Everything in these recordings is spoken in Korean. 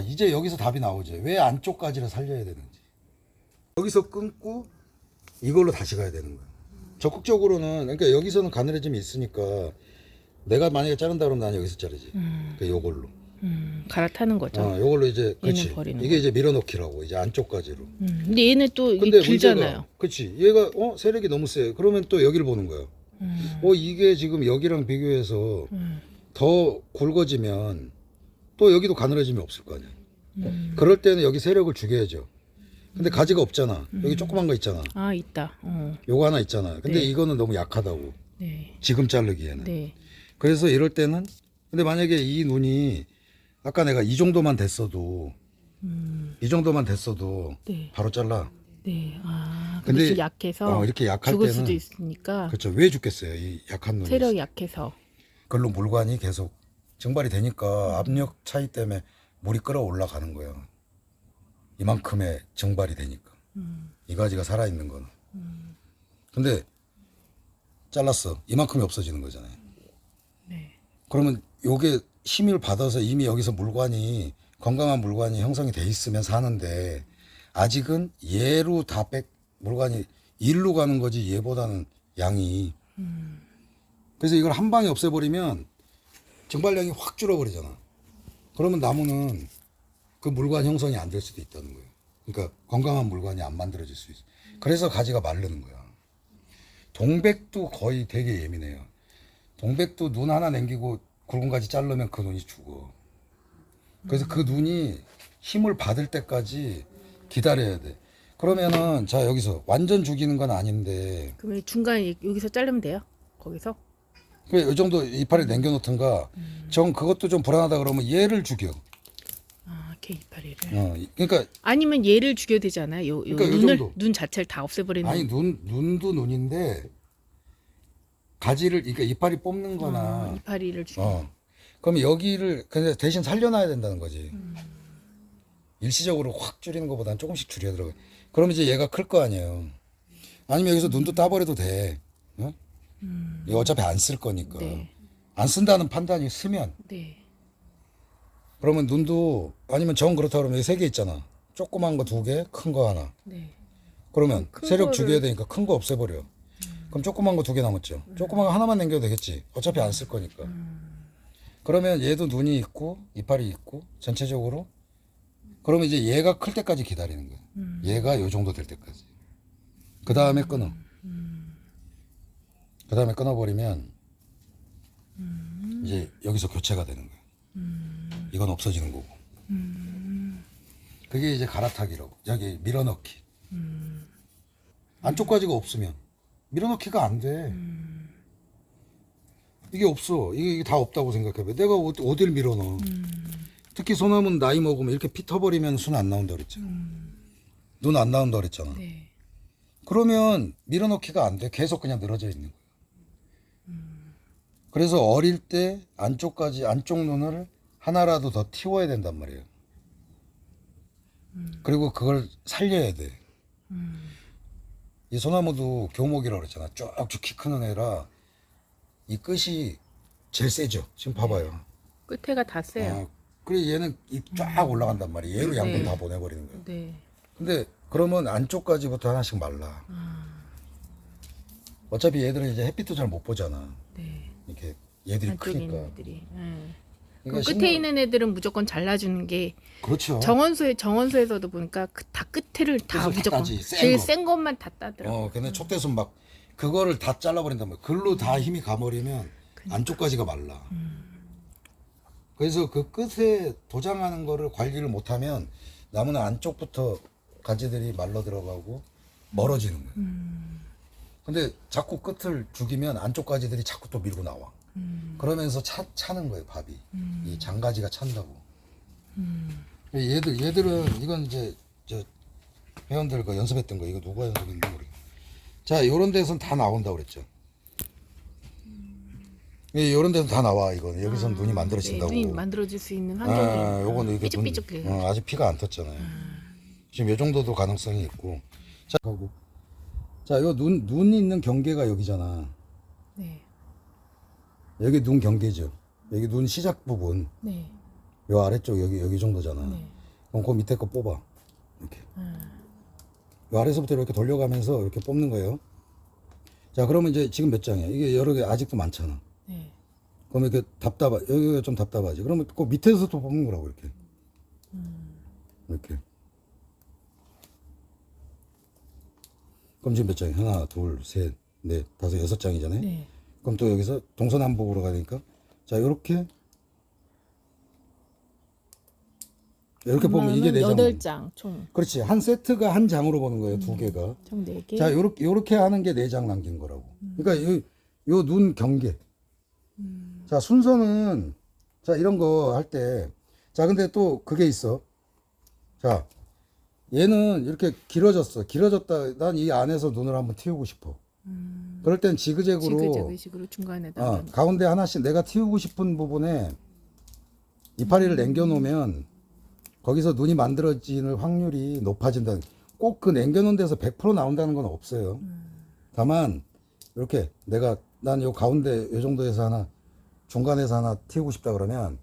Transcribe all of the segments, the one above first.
이제 여기서 답이 나오죠. 왜 안쪽까지를 살려야 되는지. 여기서 끊고 이걸로 다시 가야 되는 거야. 적극적으로는 그러니까 여기서는 가늘어짐이 있으니까 내가 만약에 자른다 그러면 난 여기서 자르지. 그러니까 요걸로. 음, 갈아타는 거죠. 어, 요걸로 이제 그렇지. 버리는 이게 이제 밀어넣기라고 이제 안쪽까지로. 음, 근데 얘는 또 이게 근데 길잖아요. 그렇지. 얘가 어 세력이 너무 세. 그러면 또 여기를 보는 거야. 음, 어 이게 지금 여기랑 비교해서 음, 더 굵어지면 또 여기도 가늘어짐이 없을 거 아니야. 음. 그럴 때는 여기 세력을 죽여야죠. 근데 가지가 없잖아. 여기 조그만 거 있잖아. 아 있다. 어, 요거 하나 있잖아. 근데 네. 이거는 너무 약하다고. 네, 지금 자르기에는. 네, 그래서 이럴 때는 근데 만약에 이 눈이 아까 내가 이 정도만 됐어도 음, 이 정도만 됐어도 네, 바로 잘라. 네. 아, 근데, 근데 좀 약해서 어, 이렇게 약할 죽을 때는 수도 있으니까 그렇죠. 왜 죽겠어요? 이 약한 눈이. 세력이 약해서. 그걸로 물관이 계속 증발이 되니까 압력 차이 때문에 물이 끌어 올라가는 거예요. 이만큼의 증발이 되니까. 음, 이 가지가 살아있는 거는. 근데 잘랐어. 이만큼이 없어지는 거잖아요. 네, 그러면 요게 힘을 받아서 이미 여기서 물관이 건강한 물관이 형성이 돼 있으면 사는데 아직은 얘로 다 백 물관이 일로 가는 거지 얘보다는 양이 음, 그래서 이걸 한 방에 없애버리면 증발량이 확 줄어버리잖아. 그러면 나무는 그 물관 형성이 안 될 수도 있다는 거예요. 그러니까 건강한 물관이 안 만들어질 수 있어. 그래서 가지가 마르는 거야. 동백도 거의 되게 예민해요. 동백도 눈 하나 남기고 굵은 가지 자르면 그 눈이 죽어. 그래서 그 눈이 힘을 받을 때까지 기다려야 돼. 그러면은 자 여기서 완전 죽이는 건 아닌데 그러면 중간에 여기서 자르면 돼요. 거기서. 그이 정도 이파리 남겨놓던가 정 그것도 좀 불안하다 그러면 얘를 죽여. 아, 걔 이파리를. 어, 그러니까 아니면 얘를 죽여야 되잖아요. 요, 요 그러니까 요 눈을 정도. 눈 자체를 다 없애버리는. 아니 눈 눈도 눈인데 가지를 그러니까 이파리 뽑는거나 어, 이파리를 죽여. 어 그럼 여기를 근데 대신 살려놔야 된다는 거지. 음. 일시적으로 확 줄이는 것보다는 조금씩 줄여 들어가. 그럼 이제 얘가 클 거 아니에요. 아니면 여기서 눈도 따버려도 돼. 어? 이거 어차피 안 쓸 거니까. 음. 네. 안 쓴다는 판단이 쓰면 네. 그러면 눈도 아니면 정 그렇다 그러면 세 개 있잖아. 조그만 거 두 개, 큰 거 하나. 네. 그러면 큰 세력 거를- 죽여야 되니까 큰 거 없애버려. 그럼 조그만 거 두 개 남았죠. 조그만 거 하나만 남겨도 되겠지. 어차피 안 쓸 거니까. 그러면 얘도 눈이 있고 이빨이 있고 전체적으로 그러면 이제 얘가 클 때까지 기다리는 거야. 얘가 요 정도 될 때까지. 그 다음에 끊어. 그 다음에 끊어버리면 이제 여기서 교체가 되는 거야. 이건 없어지는 거고. 그게 이제 갈아타기라고. 여기 밀어넣기. 안쪽 가지가 없으면 밀어넣기가 안 돼. 이게 없어. 이게, 이게 다 없다고 생각해봐. 내가 어- 어딜 밀어넣어. 특히 소나무는 나이 먹으면 이렇게 피 터버리면 순 안 나온다 그랬잖아. 눈안 나온다 그랬잖아. 네. 그러면 밀어넣기가 안 돼. 계속 그냥 늘어져 있는 거야. 그래서 어릴 때 안쪽까지 안쪽 눈을 하나라도 더 틔워야 된단 말이에요. 그리고 그걸 살려야 돼. 이 소나무도 교목이라고 그랬잖아. 쭉쭉 키 크는 애라 이 끝이 제일 세죠. 지금 봐봐요. 끝에가 다 세요. 어, 그래 얘는 이쫙 올라간단 말이에요. 얘로 양분 네. 다 보내버리는 거야. 네. 근데 그러면 안쪽까지부터 하나씩 말라. 아, 어차피 얘들은 이제 햇빛도 잘 못 보잖아. 네. 이렇게 얘들이 안쪽에 크니까. 있는 애들이. 네. 그 그러니까 끝에 있는 애들은 무조건 잘라주는 게 그렇죠. 정원소에 정원소에서도 보니까 그 다 끝에를 다 계속 다 무조건 따지, 센 제일 거. 센 것만 다 따더라고. 어, 근데 촉대순 막 그거를 다 잘라버린단 말이야. 글로 다 힘이 가버리면 안쪽까지가 말라. 그래서 그 끝에 도장하는 거를 관리를 못하면 나무는 안쪽부터 가지들이 말라 들어가고 멀어지는 거예요. 근데 자꾸 끝을 죽이면 안쪽 가지들이 자꾸 또 밀고 나와. 그러면서 차, 차는 거예요, 밥이. 이 장가지가 찬다고. 얘들, 얘들은, 이건 이제, 저, 회원들 그 연습했던 거, 이거 누가 연습했는지 모르겠 자, 요런 데선 다 나온다고 그랬죠. 예, 요런 데서 다 나와, 이건. 여기선 눈이 만들어진다고. 네, 눈이 만들어질 수 있는 환경이 아, 요거는 이게 눈, 삐죽삐죽해요. 어, 아직 피가 안 텄잖아요. 지금 요 정도도 가능성이 있고. 자, 가고. 자, 요 눈, 눈 있는 경계가 여기잖아. 네. 여기 눈 경계죠. 여기 눈 시작 부분. 네. 요 아래쪽 여기 여기 정도잖아. 네. 그럼 그 밑에 거 뽑아. 이렇게. 음. 요 아래서부터 이렇게 돌려가면서 이렇게 뽑는 거예요. 자, 그러면 이제 지금 몇 장이야? 이게 여러 개 아직도 많잖아. 네. 그럼 이렇게 답답하, 여기가 좀 답답하지. 그러면 그 밑에서 또 뽑는 거라고, 이렇게. 이렇게. 그럼 지금 몇 장이야? 하나, 둘, 셋, 넷, 다섯, 여섯 장이잖아요. 네. 그럼 또 여기서 동서남북으로 가니까 자, 요렇게. 이렇게 보면 이게 네 장. 여덟 장 총. 그렇지. 한 세트가 한 장으로 보는 거예요, 두 개가. 총 네 개. 자, 요렇게, 요렇게 하는 게 네 장 남긴 거라고. 그러니까 요, 요 눈 경계. 자, 순서는, 자, 이런 거 할 때, 자, 근데 또 그게 있어. 자, 얘는 이렇게 길어졌어. 길어졌다. 난 이 안에서 눈을 한번 틔우고 싶어. 그럴 땐 지그재그로, 지그재그 식으로 중간에다. 어, 가운데 하나씩 내가 틔우고 싶은 부분에 이파리를 남겨놓으면 거기서 눈이 만들어지는 확률이 높아진다. 꼭그 남겨놓은 데서 100% 나온다는 건 없어요. 다만 이렇게 내가 난 요 가운데 요 정도에서 하나 중간에서 하나 틔우고 싶다 그러면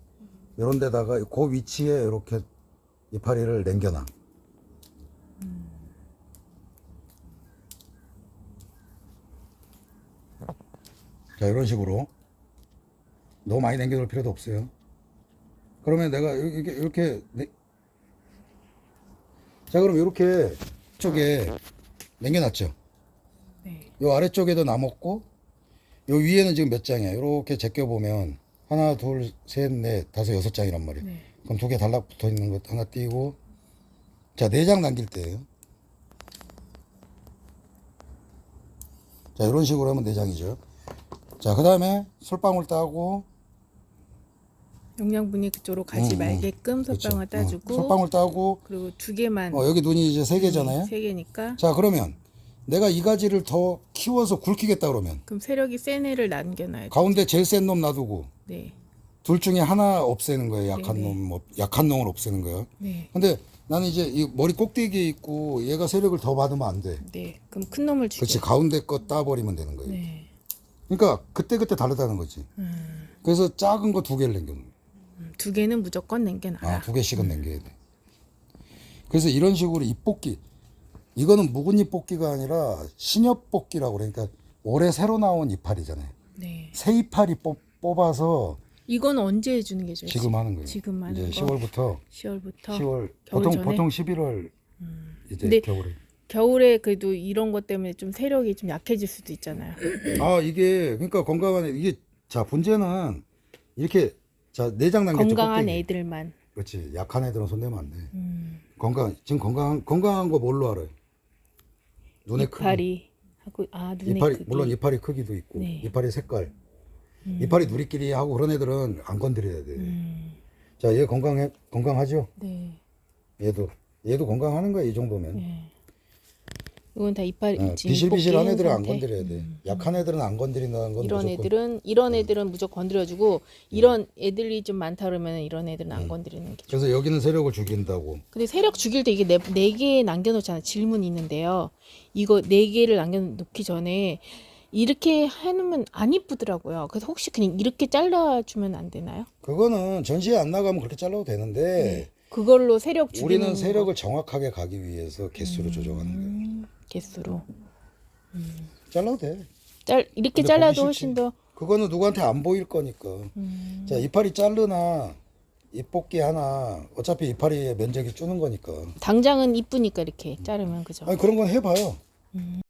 이런 데다가 그 위치에 이렇게 이파리를 남겨놔. 자 이런 식으로 너무 많이 남겨놓을 필요도 없어요. 그러면 내가 이렇게 이렇게 내- 자 그럼 이렇게 쪽에 남겨놨죠. 네. 요 아래쪽에도 남았고 요 위에는 지금 몇 장이야. 이렇게 제껴 보면 하나, 둘, 셋, 넷, 다섯, 여섯 장이란 말이야. 네. 그럼 두 개 달라붙어 있는 것 하나 띄고 자 네 장 남길 때예요. 자 이런 식으로 하면 네 장이죠. 자 그 다음에 솔방울 따고 영양분이 그쪽으로 가지 음, 음. 말게끔 그렇죠. 솔방울 어, 따주고 솔방울 따고 그리고 두 개만 어, 여기 눈이 이제 세 개잖아요. 세 개니까 자 그러면 내가 이 가지를 더 키워서 굵히겠다 그러면 그럼 세력이 센 애를 남겨놔야 돼. 가운데 제일 센 놈 놔두고 네. 둘 중에 하나 없애는 거예요. 약한 네네. 놈, 뭐, 약한 놈을 없애는 거예요. 네. 근데 나는 이제 이 머리 꼭대기에 있고 얘가 세력을 더 받으면 안 돼. 네. 그럼 큰 놈을 주게. 그렇지 가운데 거 따버리면 되는 거예요. 네. 그러니까 그때 그때 다르다는 거지. 음, 그래서 작은 거 두 개를 남겨놓는 거야. 음, 두 개는 무조건 남겨놔라. 아, 두 개씩은 남겨야 돼. 그래서 이런 식으로 잎 뽑기. 이거는 묵은 잎 뽑기가 아니라 신엽 뽑기라고 그러니까 올해 새로 나온 이파리잖아요. 네. 새 이파리 뽑, 뽑아서 이건 언제 해주는 게 좋지? 지금 하는 거예요. 지금 하는 이제 거. 10월부터 10월부터 10월 겨울 보통 전에? 음. 보통 11월 이제 근데- 겨울에. 겨울에 그래도 이런 것 때문에 좀 세력이 좀 약해질 수도 있잖아요. 아 이게 그러니까 건강한 이게 자 문제는 이렇게 자 내장 남겼죠. 건강한. 애들만. 그렇지 약한 애들은 손대면 안 돼. 음, 건강 지금 건강 건강한 거 뭘로 알아요? 눈의 크기. 이파리 하고 아 눈의 이파리 크기. 물론 이파리 크기도 있고 네. 이파리 색깔 이파리 누리끼리 하고 그런 애들은 안 건드려야 돼. 음, 자 얘 건강해 건강하죠? 네. 얘도 얘도 건강하는 거야 이 정도면. 네. 이건 다 이파리 어, 비실비실한 애들은 안. 건드려야 돼. 약한 애들은 안 건드린다는 건 이런 무조건. 애들은 이런 애들은 무조건 건드려주고 이런 애들이 좀 많다 그러면 이런 애들은 안 건드리는 게. 좋- 그래서 여기는 세력을 죽인다고. 근데 세력 죽일 때 이게 네, 네 개 남겨놓잖아 질문이 있는데요. 이거 네 개를 남겨놓기 전에 이렇게 해놓으면 안 이쁘더라고요. 그래서 혹시 그냥 이렇게 잘라주면 안 되나요? 그거는 전시회 안 나가면 그렇게 잘라도 되는데 그걸로 세력 죽이는 우리는 거. 세력을 정확하게 가기 위해서 개수를 조정하는 거예요. 음, 개수로 잘라도 돼. 짤 이렇게 근데 잘라도 보기 훨씬 싫지. 더 그거는 누구한테 안 보일 거니까. 음, 자 이파리 자르나 잎 뽑기 하나 어차피 이파리의 면적이 주는 거니까. 당장은 이쁘니까 이렇게 자르면 그죠? 아니 그런 건 해봐요.